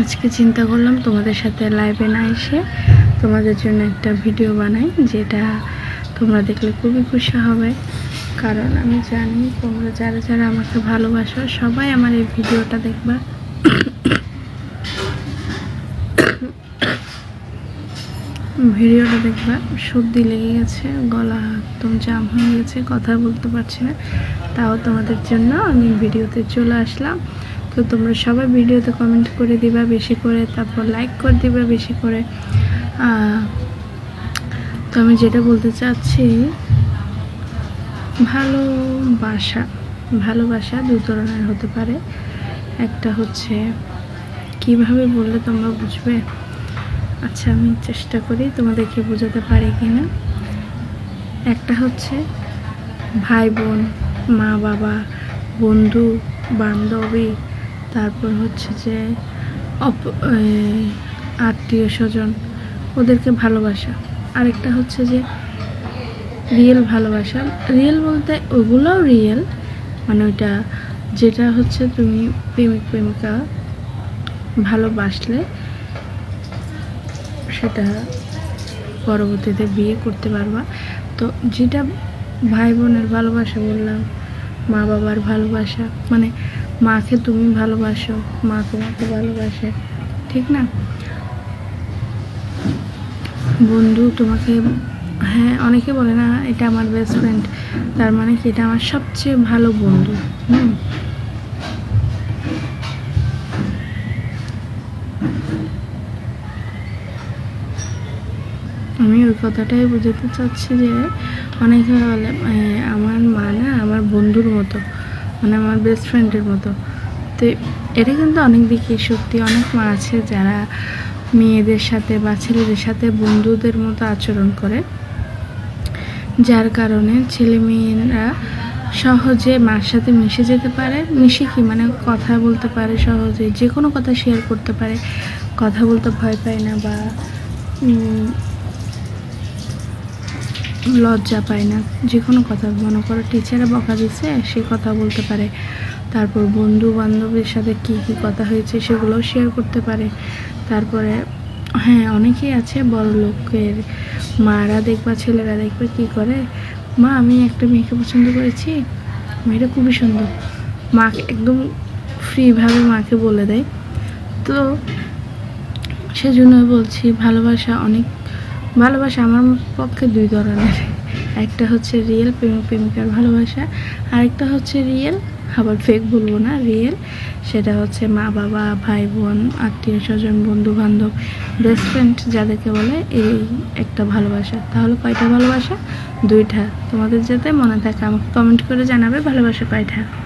আজকে চিন্তা করলাম তোমাদের সাথে লাইভে না এসে তোমাদের জন্য একটা ভিডিও বানাই, যেটা তোমরা দেখলে খুবই খুশি হবে। কারণ আমি জানি তোমরা যারা যারা আমাকে ভালোবাসো, সবাই আমার এই ভিডিওটা দেখবা। ভিডিওটা দেখবা, সর্দি লেগে গেছে, গলা একদম জাম হয়ে গেছে, কথা বলতে পারছি না। তাও তোমাদের জন্য আমি ভিডিওতে চলে আসলাম। তো তোমরা সবাই ভিডিওতে কমেন্ট করে দিবা, বেশি করে তারপর লাইক করে দিবা, বেশি করে। তো আমি যেটা বলতে চাচ্ছি ভালোবাসা ভালোবাসা দু ধরনের হতে পারে। একটা হচ্ছে, কীভাবে বললে তোমরা বুঝবে? আচ্ছা আমি চেষ্টা করি তোমাদেরকে বোঝাতে পারি কি না একটা হচ্ছে, ভাই বোন, মা বাবা, বন্ধু, বান্ধবী তারপর হচ্ছে যে অপ আত্মীয় স্বজন ওদেরকে ভালোবাসা। আরেকটা হচ্ছে যে রিয়েল ভালোবাসা। রিয়েল বলতে ওগুলোও রিয়েল মানে ওইটা যেটা হচ্ছে তুমি প্রেমিক, প্রেমিকা ভালোবাসলে সেটা পরবর্তীতে বিয়ে করতে পারবা। তো যেটা ভাই বোনের ভালোবাসা বললাম, মা বাবার ভালোবাসা মানে মাকে তুমি ভালোবাসো মা তোমাকে ভালোবাসে, ঠিক না? বন্ধু তোমাকে হ্যাঁ অনেকে বলে না, এটা আমার বেস্ট ফ্রেন্ড তার মানে কি এটা আমার সবচেয়ে ভালো বন্ধু, হুম? আমি ওই কথাটাই বোঝাতে চাচ্ছি যে, অনেকে বলে আমার মা না, আমার বন্ধুর মতো। মানে আমার বেস্ট ফ্রেন্ডের মতো। তো এটা কিন্তু অনেক দিকে সত্যি, অনেক মা আছে যারা মেয়েদের সাথে বা ছেলেদের সাথে বন্ধুদের মতো আচরণ করে। যার কারণে ছেলে মেয়েরা সহজে মার সাথে মিশে যেতে পারে। মিশে কি? মানে কথা বলতে পারে সহজে যে কোনো কথা শেয়ার করতে পারে। কথা বলতে ভয় পায় না বা লজ্জা পায় না। যে কোনো কথা মনে করো, টিচারে বকা দিচ্ছে সে কথা বলতে পারে। তারপর বন্ধু বান্ধবের সাথে কী কী কথা হয়েছে সেগুলোও শেয়ার করতে পারে। তারপরে হ্যাঁ অনেকেই আছে বড় লোকের। মারা দেখবা, ছেলেরা দেখবে কী করে। মা, আমি একটা মেয়েকে পছন্দ করেছি। মেয়েটা খুবই সুন্দর। মাকে একদম ফ্রিভাবে মাকে বলে দেয়। তো সেজন্য বলছি, ভালোবাসা অনেক ভালোবাসা আমার পক্ষে দুই ধরনের। একটা হচ্ছে রিয়েল প্রেমিক প্রেমিকার ভালোবাসা। আরেকটা হচ্ছে রিয়েল আবার ফেক বলব না রিয়েল সেটা হচ্ছে মা, বাবা, ভাই, বোন, আত্মীয়, স্বজন বন্ধু বান্ধব বেস্ট ফ্রেন্ড যাদেরকে বলে এই একটা ভালোবাসা। তাহলে কয়টা ভালোবাসা? দুইটা। তোমাদের যাতে মনে থাকে, আমাকে কমেন্ট করে জানাবে, ভালোবাসা কয়টা?